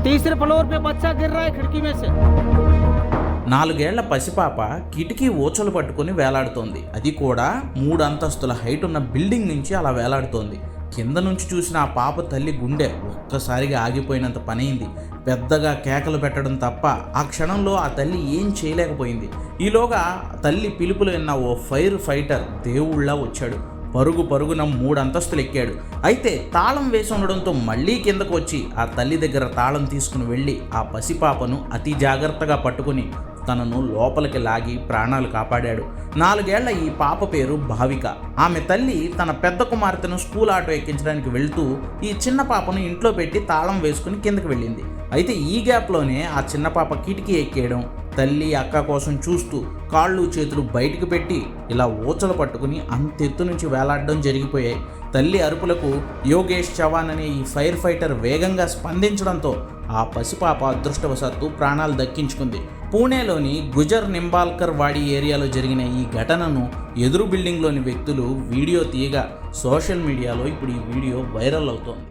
तीसरे फ्लोर पे बच्चा गिर रहा है खिड़की में से నాలుగేళ్ల పసిపాప కిటికీ ఊచలు పట్టుకుని వేలాడుతోంది అది కూడా మూడు అంతస్తుల హైట్ ఉన్న బిల్డింగ్ నుంచి అలా వేలాడుతోంది కింద నుంచి చూసిన ఆ పాప తల్లి గుండె ఒక్కసారిగా ఆగిపోయినంత పనైంది పెద్దగా కేకలు పెట్టడం తప్ప ఆ క్షణంలో ఆ తల్లి ఏం చేయలేకపోయింది ఈలోగా తల్లి పిలుపులు విన్న ఓ ఫైర్ ఫైటర్ దేవుళ్ళ వచ్చాడు పరుగు పరుగున మూడు అంతస్తులు ఎక్కాడు. అయితే తాళం వేసి ఉండడంతో మళ్ళీ కిందకు వచ్చి ఆ తల్లి దగ్గర తాళం తీసుకుని వెళ్ళి ఆ పసిపాపను అతి జాగ్రత్తగా పట్టుకుని తనను లోపలికి లాగి ప్రాణాలు కాపాడాడు. నాలుగేళ్ళ ఈ పాప పేరు భావిక. ఆమె తల్లి తన పెద్ద కుమార్తెను స్కూల్ ఆటో ఎక్కించడానికి వెళ్తూ ఈ చిన్న పాపను ఇంట్లో పెట్టి తాళం వేసుకుని కిందకి వెళ్ళింది. అయితే ఈ గ్యాప్లోనే ఆ చిన్న పాప కిటికీ ఎక్కేయడం తల్లి అక్క కోసం చూస్తూ కాళ్ళు చేతులు బయటికి పెట్టి ఇలా ఊచలు పట్టుకుని అంతెత్తు నుంచి వేలాడడం జరిగిపోయాయి. తల్లి అరుపులకు యోగేష్ చవాన్ అనే ఈ ఫైర్ ఫైటర్ వేగంగా స్పందించడంతో ఆ పసిపాప అదృష్టవశాత్తు ప్రాణాలు దక్కించుకుంది. పూణేలోని గుజర్ నింబాల్కర్ వాడి ఏరియాలో జరిగిన ఈ ఘటనను ఎదురు బిల్డింగ్లోని వ్యక్తులు వీడియో తీయగా సోషల్ మీడియాలో ఇప్పుడు ఈ వీడియో వైరల్ అవుతోంది.